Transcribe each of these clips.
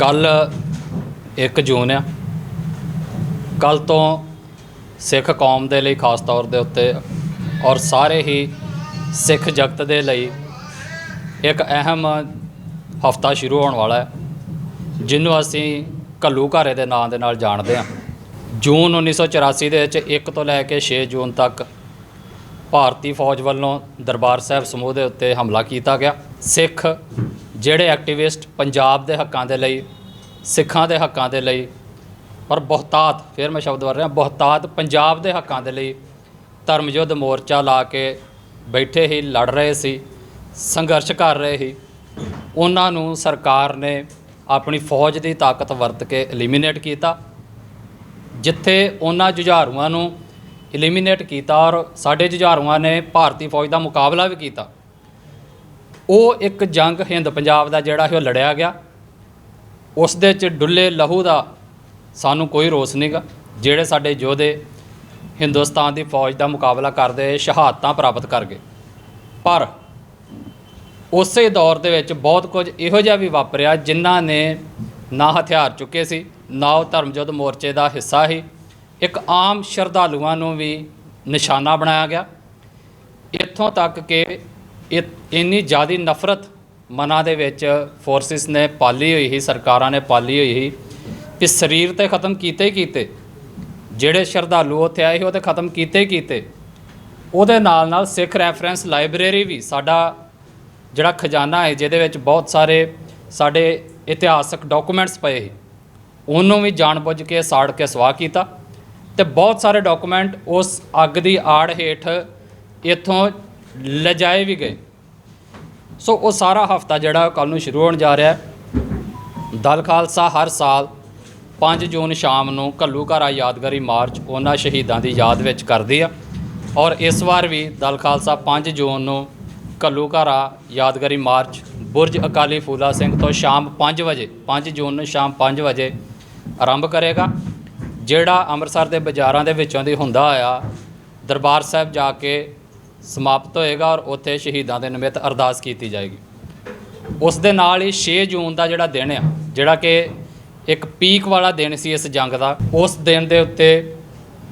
ਕੱਲ 1 ਜੂਨ ਆ। ਕੱਲ ਤੋਂ ਸਿੱਖ ਕੌਮ ਦੇ ਲਈ ਖਾਸ ਤੌਰ ਦੇ ਉੱਤੇ ਔਰ ਸਾਰੇ ਹੀ ਸਿੱਖ ਜਗਤ ਦੇ ਲਈ ਇੱਕ ਅਹਿਮ ਹਫਤਾ ਸ਼ੁਰੂ ਹੋਣ ਵਾਲਾ ਹੈ, ਜਿਹਨੂੰ ਅਸੀਂ ਘੱਲੂ ਘਾਰੇ ਦੇ ਨਾਂ ਦੇ ਨਾਲ ਜਾਣਦੇ ਹਾਂ। ਜੂਨ 1984 ਦੇ ਵਿੱਚ 1 ਤੋਂ ਲੈ ਕੇ 6 ਜੂਨ ਤੱਕ ਭਾਰਤੀ ਫੌਜ ਵੱਲੋਂ ਦਰਬਾਰ ਸਾਹਿਬ ਸਮੂਹ ਦੇ ਉੱਤੇ ਹਮਲਾ ਕੀਤਾ ਗਿਆ। ਸਿੱਖ ਜਿਹੜੇ ਐਕਟਿਵਿਸਟ ਪੰਜਾਬ ਦੇ ਹੱਕਾਂ ਦੇ ਲਈ, ਸਿੱਖਾਂ ਦੇ ਹੱਕਾਂ ਦੇ ਲਈ, ਔਰ ਬਹੁਤਾਤ, ਫਿਰ ਮੈਂ ਸ਼ਬਦ ਵਰ ਰਿਹਾ, ਬਹੁਤਾਤ ਪੰਜਾਬ ਦੇ ਹੱਕਾਂ ਦੇ ਲਈ ਧਰਮ ਯੁੱਧ ਮੋਰਚਾ ਲਾ ਕੇ ਬੈਠੇ ਹੀ ਲੜ ਰਹੇ ਸੀ, ਸੰਘਰਸ਼ ਕਰ ਰਹੇ ਸੀ, ਉਹਨਾਂ ਨੂੰ ਸਰਕਾਰ ਨੇ ਆਪਣੀ ਫੌਜ ਦੀ ਤਾਕਤ ਵਰਤ ਕੇ ਐਲੀਮੀਨੇਟ ਕੀਤਾ, ਜਿੱਥੇ ਉਹਨਾਂ ਜੁਝਾਰੂਆਂ ਨੂੰ ਐਲੀਮੀਨੇਟ ਕੀਤਾ ਔਰ ਸਾਡੇ ਜੁਝਾਰੂਆਂ ਨੇ ਭਾਰਤੀ ਫੌਜ ਦਾ ਮੁਕਾਬਲਾ ਵੀ ਕੀਤਾ। ਉਹ ਇੱਕ ਜੰਗ ਹਿੰਦ ਪੰਜਾਬ ਦਾ ਜਿਹੜਾ ਸੀ, ਉਹ ਲੜਿਆ ਗਿਆ। ਉਸ ਦੇ ਚ ਡੁੱਲੇ ਲਹੂ ਦਾ ਸਾਨੂੰ ਕੋਈ ਰੋਸ ਨਹੀਂਗਾ ਜਿਹੜੇ ਸਾਡੇ ਯੋਧੇ ਹਿੰਦੁਸਤਾਨ ਦੀ ਫੌਜ ਦਾ ਮੁਕਾਬਲਾ ਕਰਦੇ, ਸ਼ਹਾਦਤਾਂ ਪ੍ਰਾਪਤ ਕਰ ਗਏ। ਪਰ ਉਸੇ ਦੌਰ ਦੇ ਵਿੱਚ ਬਹੁਤ ਕੁਝ ਇਹੋ ਜਿਹਾ ਵੀ ਵਾਪਰਿਆ, ਜਿਨ੍ਹਾਂ ਨੇ ਨਾ ਹਥਿਆਰ ਚੁੱਕੇ ਸੀ, ਨਾ ਉਹ ਧਰਮ ਯੁੱਧ ਮੋਰਚੇ ਦਾ ਹਿੱਸਾ ਸੀ। ਇੱਕ ਆਮ ਸ਼ਰਧਾਲੂਆਂ ਨੂੰ ਵੀ ਨਿਸ਼ਾਨਾ ਬਣਾਇਆ ਗਿਆ। ਇੱਥੋਂ ਤੱਕ ਕਿ ਇਹ ਇੰਨੀ ਜ਼ਿਆਦੀ ਨਫ਼ਰਤ ਮਨਾਂ ਦੇ ਵਿੱਚ ਫੋਰਸਿਸ ਨੇ ਪਾਲੀ ਹੋਈ ਸੀ, ਸਰਕਾਰਾਂ ਨੇ ਪਾਲੀ ਹੋਈ ਸੀ ਕਿ ਸਰੀਰ ਤੇ ਖਤਮ ਕੀਤੇ ਹੀ ਕੀਤੇ। ਜਿਹੜੇ ਸ਼ਰਧਾਲੂ ਉੱਥੇ ਆਏ ਸੀ, ਉਹ ਤੇ ਖਤਮ ਕੀਤੇ ਹੀ ਕੀਤੇ। ਉਹਦੇ ਨਾਲ ਨਾਲ ਸਿੱਖ ਰੈਫਰੈਂਸ ਲਾਇਬ੍ਰੇਰੀ ਵੀ ਸਾਡਾ ਜਿਹੜਾ ਖਜ਼ਾਨਾ ਹੈ, ਜਿਹਦੇ ਵਿੱਚ ਬਹੁਤ ਸਾਰੇ ਸਾਡੇ ਇਤਿਹਾਸਕ ਡਾਕੂਮੈਂਟਸ ਪਏ ਸੀ। ਉਹਨੂੰ ਵੀ ਜਾਣਬੁੱਝ ਕੇ, ਸਾੜ ਕੇ, ਸਵਾਹ ਕੀਤਾ ਤੇ ਬਹੁਤ ਸਾਰੇ ਡਾਕੂਮੈਂਟ ਉਸ ਅੱਗ ਦੀ ਆੜ ਹੇਠ ਇੱਥੋਂ ਲਿਜਾਏ ਵੀ ਗਏ। ਸੋ ਉਹ ਸਾਰਾ ਹਫਤਾ ਜਿਹੜਾ ਕੱਲ ਨੂੰ ਸ਼ੁਰੂ ਹੋਣ ਜਾ ਰਿਹਾ ਦਲ ਖਾਲਸਾ ਹਰ ਸਾਲ 5 ਜੂਨ ਸ਼ਾਮ ਨੂੰ ਘੱਲੂਘਾਰਾ ਯਾਦਗਾਰੀ ਮਾਰਚ ਉਹਨਾਂ ਸ਼ਹੀਦਾਂ ਦੀ ਯਾਦ ਵਿੱਚ ਕਰਦੀ ਆ। ਔਰ ਇਸ ਵਾਰ ਵੀ ਦਲ ਖਾਲਸਾ 5 ਜੂਨ ਨੂੰ ਘੱਲੂਘਾਰਾ ਯਾਦਗਾਰੀ ਮਾਰਚ ਬੁਰਜ ਅਕਾਲੀ ਫੂਲਾ ਸਿੰਘ ਤੋਂ ਸ਼ਾਮ 5 ਵਜੇ 5 ਜੂਨ ਨੂੰ ਸ਼ਾਮ 5 ਵਜੇ ਆਰੰਭ ਕਰੇਗਾ। ਜਿਹੜਾ ਅੰਮ੍ਰਿਤਸਰ ਦੇ ਬਾਜ਼ਾਰਾਂ ਦੇ ਵਿੱਚੋਂ ਦੀ ਹੁੰਦਾ ਆ, ਦਰਬਾਰ ਸਾਹਿਬ ਜਾ ਕੇ ਸਮਾਪਤ ਹੋਏਗਾ ਔਰ ਉੱਥੇ ਸ਼ਹੀਦਾਂ ਦੇ ਨਿਮਿਤ ਅਰਦਾਸ ਕੀਤੀ ਜਾਏਗੀ। ਉਸ ਦੇ ਨਾਲ ਹੀ 6 ਜੂਨ ਦਾ ਜਿਹੜਾ ਦਿਨ ਆ, ਜਿਹੜਾ ਕਿ ਇੱਕ ਪੀਕ ਵਾਲਾ ਦਿਨ ਸੀ ਇਸ ਜੰਗ ਦਾ, ਉਸ ਦਿਨ ਦੇ ਉੱਤੇ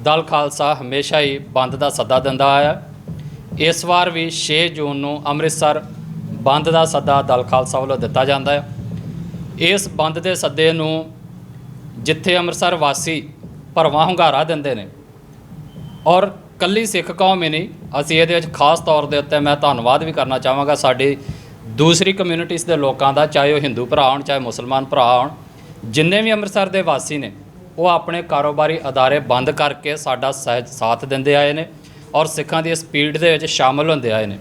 ਦਲ ਖਾਲਸਾ ਹਮੇਸ਼ਾ ਹੀ ਬੰਦ ਦਾ ਸੱਦਾ ਦਿੰਦਾ ਆਇਆ। ਇਸ ਵਾਰ ਵੀ 6 ਜੂਨ ਨੂੰ ਅੰਮ੍ਰਿਤਸਰ ਬੰਦ ਦਾ ਸੱਦਾ ਦਲ ਖਾਲਸਾ ਵੱਲੋਂ ਦਿੱਤਾ ਜਾਂਦਾ ਹੈ ਇਸ ਬੰਦ ਦੇ ਸੱਦੇ ਨੂੰ ਜਿੱਥੇ ਅੰਮ੍ਰਿਤਸਰ ਵਾਸੀ ਭਰਵਾਂ ਹੁੰਗਾਰਾ ਦਿੰਦੇ ਨੇ ਔਰ ਕੱਲੀ ਸਿੱਖ ਕੌਮ ਹੀ ਨਹੀਂ। ਅਸੀਂ ਇਹਦੇ ਵਿੱਚ ਖਾਸ ਤੌਰ ਦੇ ਉੱਤੇ ਮੈਂ ਧੰਨਵਾਦ ਵੀ ਕਰਨਾ ਚਾਹਾਂਗਾ ਸਾਡੀ ਦੂਸਰੀ ਕਮਿਊਨਿਟੀਜ਼ ਦੇ ਲੋਕਾਂ ਦਾ, ਚਾਹੇ ਉਹ ਹਿੰਦੂ ਭਰਾ ਹੋਣ, ਚਾਹੇ ਮੁਸਲਮਾਨ ਭਰਾ ਹੋਣ, ਜਿੰਨੇ ਵੀ ਅੰਮ੍ਰਿਤਸਰ ਦੇ ਵਾਸੀ ਨੇ, ਉਹ ਆਪਣੇ ਕਾਰੋਬਾਰੀ ਅਦਾਰੇ ਬੰਦ ਕਰਕੇ ਸਾਡਾ ਸਹਿਜ, ਸਾਥ ਦਿੰਦੇ ਆਏ ਨੇ ਔਰ ਸਿੱਖਾਂ ਦੀ ਸਪੀਡ ਦੇ ਵਿੱਚ ਸ਼ਾਮਲ ਹੁੰਦੇ ਆਏ ਨੇ।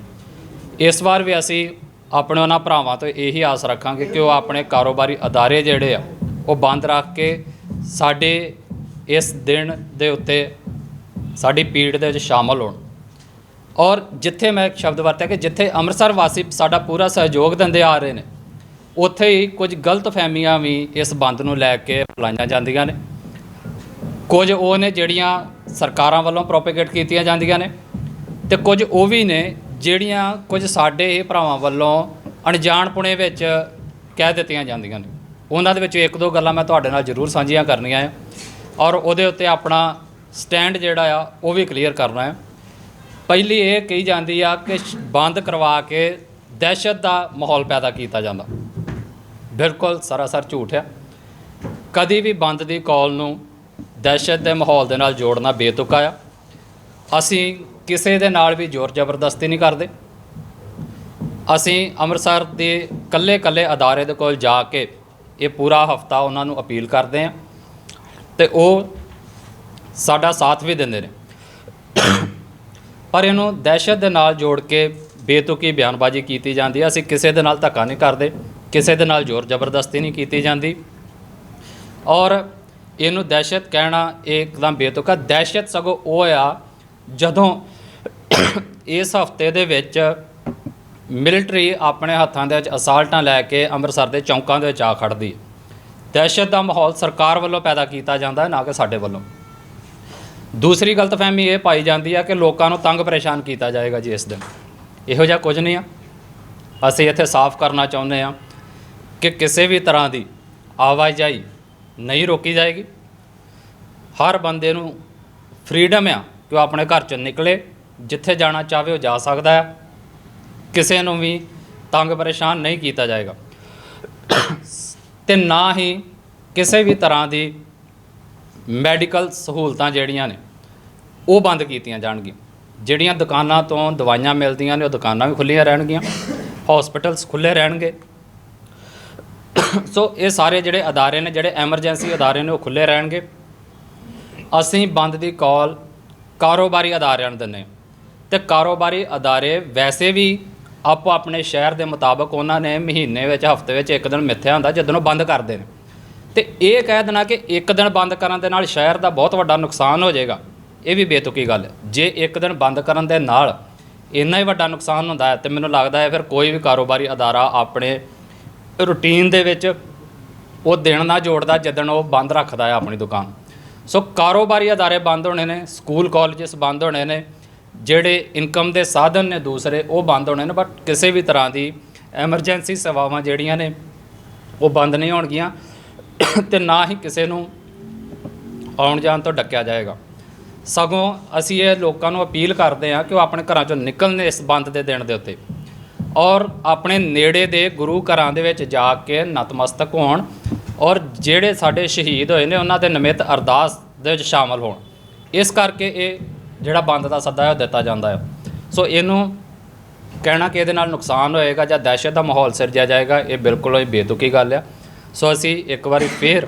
ਇਸ ਵਾਰ ਵੀ ਅਸੀਂ ਆਪਣੇ ਉਹਨਾਂ ਭਰਾਵਾਂ ਤੋਂ ਇਹੀ ਆਸ ਰੱਖਾਂਗੇ ਕਿ ਉਹ ਆਪਣੇ ਕਾਰੋਬਾਰੀ ਅਦਾਰੇ ਜਿਹੜੇ ਆ, ਉਹ ਬੰਦ ਰੱਖ ਕੇ ਸਾਡੇ ਇਸ ਦਿਨ ਦੇ ਉੱਤੇ ਸਾਡੀ ਪੀੜ ਦੇ ਵਿੱਚ ਸ਼ਾਮਲ ਹੋਣ। ਔਰ ਜਿੱਥੇ ਮੈਂ ਸ਼ਬਦ ਵਰਤਿਆ ਕਿ ਜਿੱਥੇ ਅੰਮ੍ਰਿਤਸਰ ਵਾਸੀ ਸਾਡਾ ਪੂਰਾ ਸਹਿਯੋਗ ਦਿੰਦੇ ਆ ਰਹੇ ਨੇ, ਉੱਥੇ ਹੀ ਕੁਝ ਗਲਤ ਫਹਿਮੀਆਂ ਵੀ ਇਸ ਬੰਦ ਨੂੰ ਲੈ ਕੇ ਫੈਲਾਈਆਂ ਜਾਂਦੀਆਂ ਨੇ। ਕੁਝ ਉਹ ਨੇ ਜਿਹੜੀਆਂ ਸਰਕਾਰਾਂ ਵੱਲੋਂ ਪ੍ਰੋਪੇਗੇਟ ਕੀਤੀਆਂ ਜਾਂਦੀਆਂ ਨੇ ਤੇ ਕੁਝ ਉਹ ਵੀ ਨੇ ਜਿਹੜੀਆਂ ਕੁਝ ਸਾਡੇ ਹੀ ਭਰਾਵਾਂ ਵੱਲੋਂ ਅਣਜਾਣਪੁਣੇ ਵਿੱਚ ਕਹਿ ਦਿੱਤੀਆਂ ਜਾਂਦੀਆਂ ਨੇ। ਉਹਨਾਂ ਦੇ ਵਿੱਚ ਇੱਕ ਦੋ ਗੱਲਾਂ ਮੈਂ ਤੁਹਾਡੇ ਨਾਲ ਜ਼ਰੂਰ ਸਾਂਝੀਆਂ ਕਰਨੀਆਂ ਆ। ਔਰ ਉਹਦੇ ਉੱਤੇ ਆਪਣਾ ਸਟੈਂਡ ਜਿਹੜਾ ਆ, ਉਹ ਵੀ ਕਲੀਅਰ ਕਰਨਾ ਹੈ। ਪਹਿਲੀ ਇਹ ਕਹੀ ਜਾਂਦੀ ਆ ਕਿ ਬੰਦ ਕਰਵਾ ਕੇ ਦਹਿਸ਼ਤ ਦਾ ਮਾਹੌਲ ਪੈਦਾ ਕੀਤਾ ਜਾਂਦਾ। ਬਿਲਕੁਲ ਸਰਾਸਰ ਝੂਠ ਹੈ ਕਦੀ ਵੀ ਬੰਦ ਦੀ ਕਾਲ ਨੂੰ ਦਹਿਸ਼ਤ ਦੇ ਮਾਹੌਲ ਦੇ ਨਾਲ ਜੋੜਨਾ ਬੇਤੁਕਾ ਆ। ਅਸੀਂ ਕਿਸੇ ਦੇ ਨਾਲ ਵੀ ਜ਼ੋਰ ਜ਼ਬਰਦਸਤੀ ਨਹੀਂ ਕਰਦੇ। ਅਸੀਂ ਅੰਮ੍ਰਿਤਸਰ ਦੇ ਕੱਲੇ-ਕੱਲੇ ਅਦਾਰੇ ਦੇ ਕੋਲ ਜਾ ਕੇ ਇਹ ਪੂਰਾ ਹਫਤਾ ਉਹਨਾਂ ਨੂੰ ਅਪੀਲ ਕਰਦੇ ਹਾਂ ਤੇ ਉਹ ਸਾਡਾ ਸਾਥ ਵੀ ਦਿੰਦੇ ਨੇ। ਪਰ ਇਹਨੂੰ ਦਹਿਸ਼ਤ ਦੇ ਨਾਲ ਜੋੜ ਕੇ ਬੇਤੁਕੀ ਬਿਆਨਬਾਜ਼ੀ ਕੀਤੀ ਜਾਂਦੀ ਹੈ। ਅਸੀਂ ਕਿਸੇ ਦੇ ਨਾਲ ਧੱਕਾ ਨਹੀਂ ਕਰਦੇ, ਕਿਸੇ ਦੇ ਨਾਲ ਜ਼ੋਰ ਜ਼ਬਰਦਸਤੀ ਨਹੀਂ ਕੀਤੀ ਜਾਂਦੀ। ਔਰ ਇਹਨੂੰ ਦਹਿਸ਼ਤ ਕਹਿਣਾ ਇਹ ਇੱਕਦਮ ਬੇਤੁਕਾ ਦਹਿਸ਼ਤ ਸਗੋਂ ਉਹ ਆ, ਜਦੋਂ ਇਸ ਹਫ਼ਤੇ ਦੇ ਵਿੱਚ ਮਿਲਟਰੀ ਆਪਣੇ ਹੱਥਾਂ ਦੇ ਵਿੱਚ ਅਸਾਲਟਾਂ ਲੈ ਕੇ ਅੰਮ੍ਰਿਤਸਰ ਦੇ ਚੌਂਕਾਂ ਦੇ ਵਿੱਚ ਆ ਖੜਦੀ ਦਹਿਸ਼ਤ ਦਾ ਮਾਹੌਲ ਸਰਕਾਰ ਵੱਲੋਂ ਪੈਦਾ ਕੀਤਾ ਜਾਂਦਾ ਹੈ, ਨਾ ਕਿ ਸਾਡੇ ਵੱਲੋਂ। ਦੂਸਰੀ ਗਲਤਫਹਿਮੀ ਇਹ ਪਾਈ ਜਾਂਦੀ ਆ ਕਿ ਲੋਕਾਂ ਨੂੰ ਤੰਗ ਪਰੇਸ਼ਾਨ ਕੀਤਾ ਜਾਏਗਾ ਜੀ ਇਸ ਦਿਨ। ਇਹੋ ਜਿਹਾ ਕੁਝ ਨਹੀਂ ਆ। ਅਸੀਂ ਇੱਥੇ ਸਾਫ਼ ਕਰਨਾ ਚਾਹੁੰਦੇ ਆ ਕਿ ਕਿਸੇ ਵੀ ਤਰ੍ਹਾਂ ਦੀ ਆਵਾਜਾਈ ਨਹੀਂ ਰੋਕੀ ਜਾਏਗੀ। ਹਰ ਬੰਦੇ ਨੂੰ ਫ੍ਰੀडम ਆ ਕਿ ਉਹ ਆਪਣੇ ਘਰ ਚੋਂ ਨਿਕਲੇ, ਜਿੱਥੇ ਜਾਣਾ ਚਾਹਵੇ ਉਹ ਜਾ ਸਕਦਾ ਹੈ ਕਿਸੇ ਨੂੰ ਵੀ ਤੰਗ ਪਰੇਸ਼ਾਨ ਨਹੀਂ ਕੀਤਾ ਜਾਏਗਾ। ਤੇ ਨਾ ਹੀ ਕਿਸੇ ਵੀ ਤਰ੍ਹਾਂ ਦੀ ਮੈਡੀਕਲ ਸਹੂਲਤਾਂ ਜਿਹੜੀਆਂ ਨੇ ਉਹ ਬੰਦ ਕੀਤੀਆਂ ਜਾਣਗੀਆਂ। ਜਿਹੜੀਆਂ ਦੁਕਾਨਾਂ ਤੋਂ ਦਵਾਈਆਂ ਮਿਲਦੀਆਂ ਨੇ, ਉਹ ਦੁਕਾਨਾਂ ਵੀ ਖੁੱਲੀਆਂ ਰਹਿਣਗੀਆਂ। ਹਸਪੀਟਲਸ ਖੁੱਲੇ ਰਹਿਣਗੇ। ਸੋ ਇਹ ਸਾਰੇ ਜਿਹੜੇ ਅਦਾਰੇ ਨੇ, ਜਿਹੜੇ ਐਮਰਜੈਂਸੀ ਅਦਾਰੇ ਨੇ, ਉਹ ਖੁੱਲੇ ਰਹਿਣਗੇ। ਅਸੀਂ ਬੰਦ ਦੀ ਕਾਲ ਕਾਰੋਬਾਰੀ ਅਦਾਰਿਆਂ ਨੂੰ ਦਿੰਦੇ ਹਾਂ। ਤੇ ਕਾਰੋਬਾਰੀ ਅਦਾਰੇ ਵੈਸੇ ਵੀ ਆਪੋ ਆਪਣੇ ਸ਼ਹਿਰ ਦੇ ਮੁਤਾਬਕ ਉਹਨਾਂ ਨੇ ਮਹੀਨੇ ਵਿੱਚ, ਹਫ਼ਤੇ ਵਿੱਚ ਇੱਕ ਦਿਨ ਮਿੱਥਿਆ ਹੁੰਦਾ, ਜਦੋਂ ਉਹ ਬੰਦ ਕਰਦੇ ਨੇ। ਤੇ ਇਹ ਕਹਿ ਦੇਣਾ ਕਿ ਇੱਕ ਦਿਨ ਬੰਦ ਕਰਨ ਦੇ ਨਾਲ ਸ਼ਹਿਰ ਦਾ ਬਹੁਤ ਵੱਡਾ ਨੁਕਸਾਨ ਹੋ ਜਾਏਗਾ। ਇਹ ਵੀ ਬੇਤੁਕੀ ਗੱਲ। ਜੇ ਇੱਕ ਦਿਨ ਬੰਦ ਕਰਨ ਦੇ ਨਾਲ ਇੰਨਾ ਹੀ ਵੱਡਾ ਨੁਕਸਾਨ ਹੁੰਦਾ ਹੈ ਤੇ ਮੈਨੂੰ ਲੱਗਦਾ ਹੈ ਫਿਰ ਕੋਈ ਵੀ ਕਾਰੋਬਾਰੀ ਅਦਾਰਾ ਆਪਣੇ ਰੂਟੀਨ ਦੇ ਵਿੱਚ ਉਹ ਦਿਨ ਨਾ ਜੋੜਦਾ ਜਦੋਂ ਉਹ ਬੰਦ ਰੱਖਦਾ ਹੈ ਆਪਣੀ ਦੁਕਾਨ। ਸੋ ਕਾਰੋਬਾਰੀ ਅਦਾਰੇ ਬੰਦ ਹੋਣੇ ਨੇ, ਸਕੂਲ, ਕਾਲਜਸ ਬੰਦ ਹੋਣੇ ਨੇ, ਜਿਹੜੇ ਇਨਕਮ ਦੇ ਸਾਧਨ ਨੇ ਦੂਸਰੇ, ਉਹ ਬੰਦ ਹੋਣੇ ਨੇ, ਬਟ ਕਿਸੇ ਵੀ ਤਰ੍ਹਾਂ ਦੀ ਐਮਰਜੈਂਸੀ ਸੇਵਾਵਾਂ ਜਿਹੜੀਆਂ ਨੇ, ਉਹ ਬੰਦ ਨਹੀਂ ਹੋਣਗੀਆਂ ਤੇ ਨਾ ਹੀ ਕਿਸੇ ਨੂੰ ਆਉਣ ਜਾਣ ਤੋਂ ਡੱਕਿਆ ਜਾਏਗਾ। ਸਗੋਂ ਅਸੀਂ ਇਹ ਲੋਕਾਂ ਨੂੰ ਅਪੀਲ ਕਰਦੇ ਹਾਂ ਕਿ ਉਹ ਆਪਣੇ ਘਰਾਂ ਚੋਂ ਨਿਕਲਣ ਇਸ ਬੰਦ ਦੇ ਦਿਨ ਦੇ ਉੱਤੇ। ਔਰ ਆਪਣੇ ਨੇੜੇ ਦੇ ਗੁਰੂ ਘਰਾਂ ਦੇ ਵਿੱਚ ਜਾ ਕੇ ਨਤਮਸਤਕ ਹੋਣ ਔਰ ਜਿਹੜੇ ਸਾਡੇ ਸ਼ਹੀਦ ਹੋਏ ਨੇ, ਉਹਨਾਂ ਦੇ ਨਿਮਿਤ ਅਰਦਾਸ ਦੇ ਵਿੱਚ ਸ਼ਾਮਲ ਹੋਣ। ਇਸ ਕਰਕੇ ਇਹ ਜਿਹੜਾ ਬੰਦ ਦਾ ਸੱਦਾ ਹੈ, ਉਹ ਦਿੱਤਾ ਜਾਂਦਾ ਹੈ। ਸੋ ਇਹਨੂੰ ਕਹਿਣਾ ਕਿ ਇਹਦੇ ਨਾਲ ਨੁਕਸਾਨ ਹੋਏਗਾ ਜਾਂ ਦਹਿਸ਼ਤ ਦਾ ਮਾਹੌਲ ਸਿਰਜਿਆ ਜਾਏਗਾ, ਇਹ ਬਿਲਕੁਲ ਹੀ ਬੇਤੁਕੀ ਗੱਲ ਆ। ਸੋ ਅਸੀਂ ਇੱਕ ਵਾਰੀ ਫੇਰ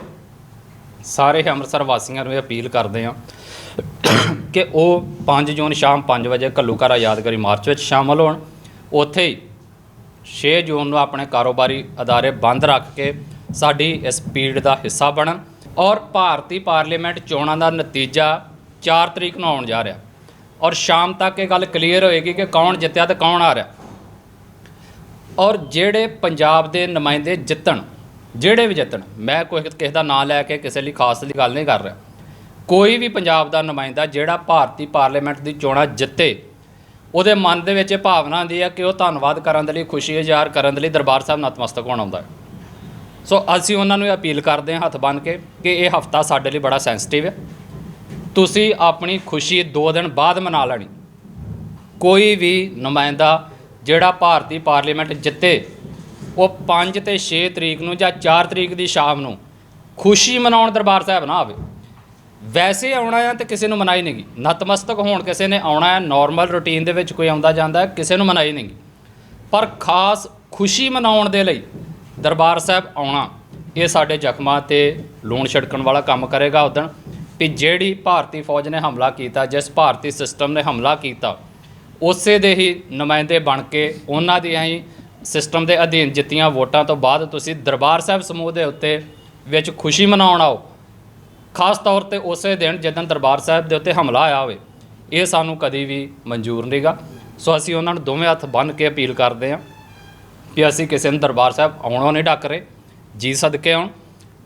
ਸਾਰੇ ਅੰਮ੍ਰਿਤਸਰ ਵਾਸੀਆਂ ਨੂੰ ਇਹ ਅਪੀਲ ਕਰਦੇ ਹਾਂ ਕਿ ਉਹ 5 ਜੂਨ ਸ਼ਾਮ 5 ਵਜੇ ਘੱਲੂਘਾਰਾ ਯਾਦਗਾਰੀ ਮਾਰਚ ਵਿੱਚ ਸ਼ਾਮਲ ਹੋਣ। ਉੱਥੇ ਹੀ 6 ਜੂਨ ਨੂੰ ਆਪਣੇ ਕਾਰੋਬਾਰੀ ਅਦਾਰੇ ਬੰਦ ਰੱਖ ਕੇ ਸਾਡੀ ਇਸ ਪੀੜ ਦਾ ਹਿੱਸਾ ਬਣਨ ਔਰ ਭਾਰਤੀ ਪਾਰਲੀਮੈਂਟ ਚੋਣਾਂ ਦਾ ਨਤੀਜਾ 4 ਤਰੀਕ ਨੂੰ ਆਉਣ ਜਾ ਰਿਹਾ। ਔਰ ਸ਼ਾਮ ਤੱਕ ਇਹ ਗੱਲ ਕਲੀਅਰ ਹੋਏਗੀ ਕਿ ਕੌਣ ਜਿੱਤਿਆ ਤੇ ਕੌਣ ਆ ਰਿਹਾ ਔਰ ਜਿਹੜੇ ਪੰਜਾਬ ਦੇ ਨੁਮਾਇੰਦੇ ਜਿੱਤਣ, ਜਿਹੜੇ ਵੀ ਜਿੱਤਣ, ਮੈਂ ਕੋਈ ਕਿਸੇ ਦਾ ਨਾਂ ਲੈ ਕੇ ਕਿਸੇ ਲਈ ਖਾਸ ਦੀ ਗੱਲ ਨਹੀਂ ਕਰ ਰਿਹਾ। ਕੋਈ ਵੀ ਪੰਜਾਬ ਦਾ ਨੁਮਾਇੰਦਾ ਜਿਹੜਾ ਭਾਰਤੀ ਪਾਰਲੀਮੈਂਟ ਦੀ ਚੋਣਾਂ ਜਿੱਤੇ, ਉਹਦੇ ਮਨ ਦੇ ਵਿੱਚ ਇਹ ਭਾਵਨਾ ਆਉਂਦੀ ਹੈ ਕਿ ਉਹ ਧੰਨਵਾਦ ਕਰਨ ਦੇ ਲਈ ਖੁਸ਼ੀ ਇਜ਼ਹਾਰ ਕਰਨ ਦੇ ਲਈ ਦਰਬਾਰ ਸਾਹਿਬ ਨਤਮਸਤਕ ਹੋਣ ਆਉਂਦਾ ਹੈ। ਸੋ ਅਸੀਂ ਉਹਨਾਂ ਨੂੰ ਅਪੀਲ ਕਰਦੇ ਹਾਂ ਹੱਥ ਬੰਨ੍ਹ ਕੇ ਕਿ ਇਹ ਹਫਤਾ ਸਾਡੇ ਲਈ ਬੜਾ ਸੈਂਸਿਟਿਵ ਹੈ। ਤੁਸੀਂ ਆਪਣੀ ਖੁਸ਼ੀ 2 ਦਿਨ ਬਾਅਦ ਮਨਾ ਲੈਣੀ। ਕੋਈ ਵੀ ਨੁਮਾਇੰਦਾ ਜਿਹੜਾ ਭਾਰਤੀ ਪਾਰਲੀਮੈਂਟ ਜਿੱਤੇ, ਉਹ 5 ਤੇ 6 ਤਰੀਕ ਨੂੰ ਜਾਂ 4 ਤਰੀਕ ਦੀ ਸ਼ਾਮ ਨੂੰ ਖੁਸ਼ੀ ਮਨਾਉਣ ਦਰਬਾਰ ਸਾਹਿਬ ਨਾ ਆਵੇ। ਵੈਸੇ ਆਉਣਾ ਆ ਤੇ ਕਿਸੇ ਨੂੰ ਮਨਾਈ ਨਹੀਂਗੀ ਨਤਮਸਤਕ ਹੋਣ ਕਿਸੇ ਨੇ ਆਉਣਾ ਹੈ ਨਾਰਮਲ ਰੁਟੀਨ ਦੇ ਵਿੱਚ ਕੋਈ ਆਉਂਦਾ ਜਾਂਦਾ ਕਿਸੇ ਨੂੰ ਮਨਾਈ ਨਹੀਂਗੀ ਪਰ ਖਾਸ ਖੁਸ਼ੀ ਮਨਾਉਣ ਦੇ ਲਈ ਦਰਬਾਰ ਸਾਹਿਬ ਆਉਣਾ, ਇਹ ਸਾਡੇ ਜ਼ਖਮਾਂ ਤੇ ਲੂਣ ਛਿੜਕਣ ਵਾਲਾ ਕੰਮ ਕਰੇਗਾ ਉਦਣ ਵੀ ਜਿਹੜੀ ਭਾਰਤੀ ਫੌਜ ਨੇ ਹਮਲਾ ਕੀਤਾ, ਜਿਸ ਭਾਰਤੀ ਸਿਸਟਮ ਨੇ ਹਮਲਾ ਕੀਤਾ, ਉਸੇ ਦੇ ਹੀ ਨੁਮਾਇੰਦੇ ਬਣ ਕੇ ਉਹਨਾਂ ਦੀਆਂ ਹੀ ਸਿਸਟਮ ਦੇ ਅਧੀਨ ਜਿੱਤੀਆਂ ਵੋਟਾਂ ਤੋਂ ਬਾਅਦ ਤੁਸੀਂ ਦਰਬਾਰ ਸਾਹਿਬ ਸਮੂਹ ਦੇ ਉੱਤੇ ਵਿੱਚ ਖੁਸ਼ੀ ਮਨਾਉਣ ਆਓ। ਖਾਸ ਤੌਰ ਤੇ ਉਸੇ ਦਿਨ ਜਦੋਂ ਦਰਬਾਰ ਸਾਹਿਬ ਦੇ ਉੱਤੇ ਹਮਲਾ ਆਇਆ ਹੋਵੇ, ਇਹ ਸਾਨੂੰ ਕਦੀ ਵੀ ਮਨਜ਼ੂਰ ਨਹੀਂਗਾ ਸੋ ਅਸੀਂ ਉਹਨਾਂ ਨੂੰ ਦੋਵੇਂ ਹੱਥ ਬੰਨ੍ਹ ਕੇ ਅਪੀਲ ਕਰਦੇ ਹਾਂ ਕਿ ਅਸੀਂ ਕਿਸੇ ਨੂੰ ਦਰਬਾਰ ਸਾਹਿਬ ਆਉਣੋਂ ਨਹੀਂ ਡੱਕ ਰਹੇ, ਜੀ ਸਦਕੇ ਆਉਣ।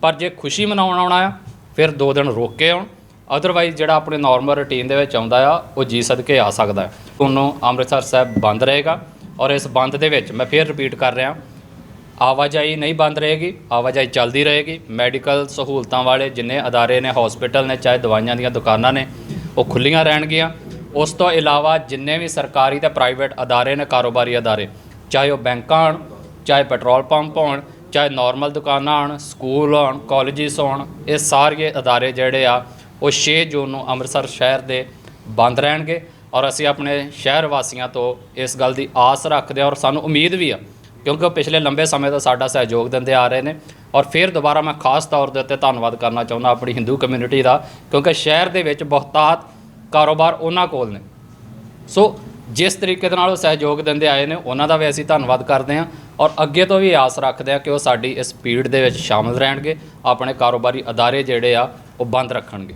ਪਰ ਜੇ ਖੁਸ਼ੀ ਮਨਾਉਣ ਆਉਣਾ ਆ, ਫਿਰ ਦੋ ਦਿਨ ਰੋਕ ਕੇ ਆਉਣ। ਅਦਰਵਾਈਜ਼ ਜਿਹੜਾ ਆਪਣੇ ਨਾਰਮਲ ਰੁਟੀਨ ਦੇ ਵਿੱਚ ਆਉਂਦਾ ਆ, ਉਹ ਜੀ ਸਦਕੇ ਆ ਸਕਦਾ। ਹੈ ਉਹਨੂੰ ਅੰਮ੍ਰਿਤਸਰ ਸਾਹਿਬ ਬੰਦ ਰਹੇਗਾ ਔਰ ਇਸ ਬੰਦ ਦੇ ਵਿੱਚ ਮੈਂ ਫਿਰ ਰਿਪੀਟ ਕਰ ਰਿਹਾ। ਆਵਾਜਾਈ ਨਹੀਂ ਬੰਦ ਰਹੇਗੀ, ਆਵਾਜਾਈ ਚੱਲਦੀ ਰਹੇਗੀ। ਮੈਡੀਕਲ ਸਹੂਲਤਾਂ ਵਾਲੇ ਜਿੰਨੇ ਅਦਾਰੇ ਨੇ ਹਸਪੀਟਲ ਨੇ, ਚਾਹੇ ਦਵਾਈਆਂ ਦੀਆਂ ਦੁਕਾਨਾਂ ਨੇ, ਉਹ ਖੁੱਲੀਆਂ ਰਹਿਣਗੀਆਂ। ਉਸ ਤੋਂ ਇਲਾਵਾ ਜਿੰਨੇ ਵੀ ਸਰਕਾਰੀ ਤੇ ਪ੍ਰਾਈਵੇਟ ਅਦਾਰੇ ਨੇ, ਕਾਰੋਬਾਰੀ ਅਦਾਰੇ, ਚਾਹੇ ਉਹ ਬੈਂਕਾਂ ਹੋਣ ਚਾਹੇ ਪੈਟਰੋਲ ਪੰਪ ਹੋਣ, ਚਾਹੇ ਨਾਰਮਲ ਦੁਕਾਨਾਂ ਹੋਣ ਸਕੂਲ ਹੋਣ ਕਾਲਜਿਸ ਹੋਣ, ਇਹ ਸਾਰੇ ਅਦਾਰੇ ਜਿਹੜੇ ਆ, ਉਹ 6 ਜੂਨ ਨੂੰ ਅੰਮ੍ਰਿਤਸਰ ਸ਼ਹਿਰ ਦੇ ਬੰਦ ਰਹਿਣਗੇ। ਔਰ ਅਸੀਂ ਆਪਣੇ ਸ਼ਹਿਰ ਵਾਸੀਆਂ ਤੋਂ ਇਸ ਗੱਲ ਦੀ ਆਸ ਰੱਖਦੇ ਹਾਂ ਔਰ ਸਾਨੂੰ ਉਮੀਦ ਵੀ ਆ ਕਿਉਂਕਿ ਉਹ ਪਿਛਲੇ ਲੰਬੇ ਸਮੇਂ ਤੋਂ ਸਾਡਾ ਸਹਿਯੋਗ ਦਿੰਦੇ ਆ ਰਹੇ ਨੇ। ਔਰ ਫਿਰ ਦੁਬਾਰਾ ਮੈਂ ਖਾਸ ਤੌਰ ਦੇ ਉੱਤੇ ਧੰਨਵਾਦ ਕਰਨਾ ਚਾਹੁੰਦਾ ਆਪਣੀ ਹਿੰਦੂ ਕਮਿਊਨਿਟੀ ਦਾ, ਕਿਉਂਕਿ ਸ਼ਹਿਰ ਦੇ ਵਿੱਚ ਬਹੁਤਾਤ ਕਾਰੋਬਾਰ ਉਹਨਾਂ ਕੋਲ ਨੇ। ਸੋ ਜਿਸ ਤਰੀਕੇ ਦੇ ਨਾਲ ਉਹ ਸਹਿਯੋਗ ਦਿੰਦੇ ਆਏ ਨੇ, ਉਹਨਾਂ ਦਾ ਵੀ ਅਸੀਂ ਧੰਨਵਾਦ ਕਰਦੇ ਹਾਂ। ਔਰ ਅੱਗੇ ਤੋਂ ਵੀ ਆਸ ਰੱਖਦੇ ਹਾਂ ਕਿ ਉਹ ਸਾਡੀ ਇਸ ਪੀੜ ਦੇ ਵਿੱਚ ਸ਼ਾਮਲ ਰਹਿਣਗੇ, ਆਪਣੇ ਕਾਰੋਬਾਰੀ ਅਦਾਰੇ ਜਿਹੜੇ ਆ, ਉਹ ਬੰਦ ਰੱਖਣਗੇ।